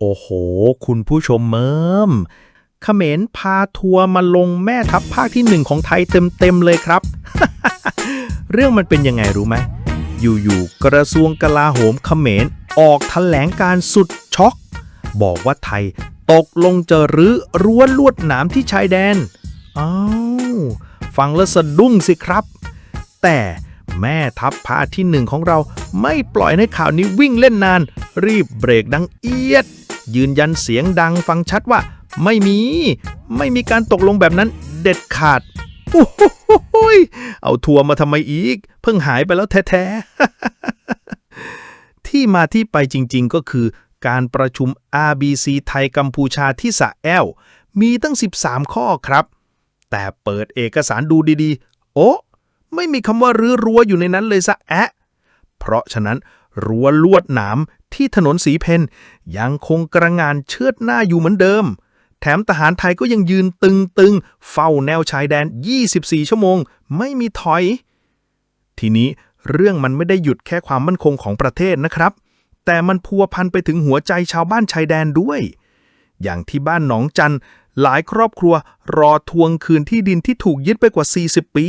โอ้โห คุณผู้ชมเมิมเขมรพาทัวร์มาลงแม่ทัพภาคที่หนึ่งของไทยเต็มๆเลยครับ เรื่องมันเป็นยังไงรู้ไหม อยู่ๆ กระทรวงกลาโหมเขมรออกแถลงการสุดช็อก บอกว่าไทยตกลงจะรื้อรั้วลวดหนามที่ชายแดน อ้าว ฟังแล้วสะดุ้งสิครับ แต่แม่ทัพภาคที่หนึ่งของเราไม่ปล่อยให้ข่าวนี้วิ่งเล่นนาน รีบเบรกดังเอียด ยืนยันเสียงดังฟังชัดว่า ไม่มี ไม่มีการตกลงแบบนั้นเด็ดขาดโอ้โหเอาทัวร์มาทำไมอีก เพิ่งหายไปแล้วแท้ๆ ที่มาที่ไปจริงๆก็คือ การประชุม RBC ไทยกัมพูชาที่สะแอวมีตั้ง 13 ข้อครับ แต่เปิดเอกสารดูดีๆ โอ้ไม่มีคำว่ารื้อรั้วอยู่ในนั้นเลยสะแอะ เพราะฉะนั้นรั้วลวดหนาม ที่ถนนสีเพนยังคงกระงานเชิดหน้าอยู่เหมือนเดิม แถมทหารไทยก็ยังยืนตึงๆ เฝ้าแนวชายแดน 24 ชั่วโมง ไม่มีถอย ทีนี้เรื่องมันไม่ได้หยุดแค่ความมั่นคงของประเทศนะครับ แต่มันพัวพันไปถึงหัวใจชาวบ้านชายแดนด้วย อย่างที่บ้านหนองจันหลายครอบครัวรอทวงคืนที่ดินที่ถูกยึดไปกว่า 40 ปี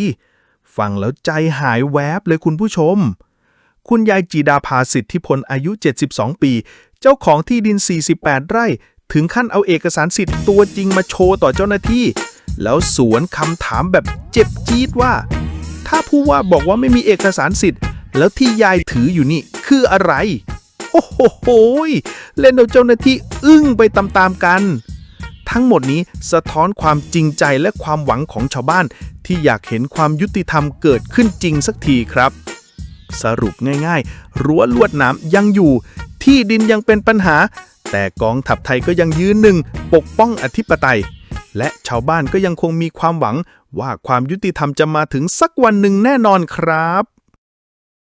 ฟังแล้วใจหายแวบเลยคุณผู้ชม คุณยายจีดาภาสิทธิพลอายุ 72 ปี เจ้าของที่ดิน 48 ไร่ ถึงขั้นเอาเอกสารสิทธิ์ตัวจริงมาโชว์ต่อเจ้าหน้าที่ แล้วสวนคำถามแบบเจ็บจี๊ดว่า ถ้าผู้ว่าบอกว่าไม่มีเอกสารสิทธิ์ แล้วที่ยายถืออยู่นี่คืออะไร โอ้โหโหเล่นเอาเจ้าหน้าที่อึ้งไปตามๆกัน ทั้งหมดนี้สะท้อนความจริงใจและความหวังของชาวบ้าน ที่อยากเห็นความยุติธรรมเกิดขึ้นจริงสักทีครับ สรุปง่ายๆ รั้วลวดหนามยังอยู่ ที่ดินยังเป็นปัญหา แต่กองทัพไทยก็ยังยืนหนึ่ง ปกป้องอธิปไตย และชาวบ้านก็ยังคงมีความหวังว่าความยุติธรรมจะมาถึงสักวันหนึ่งแน่นอนครับ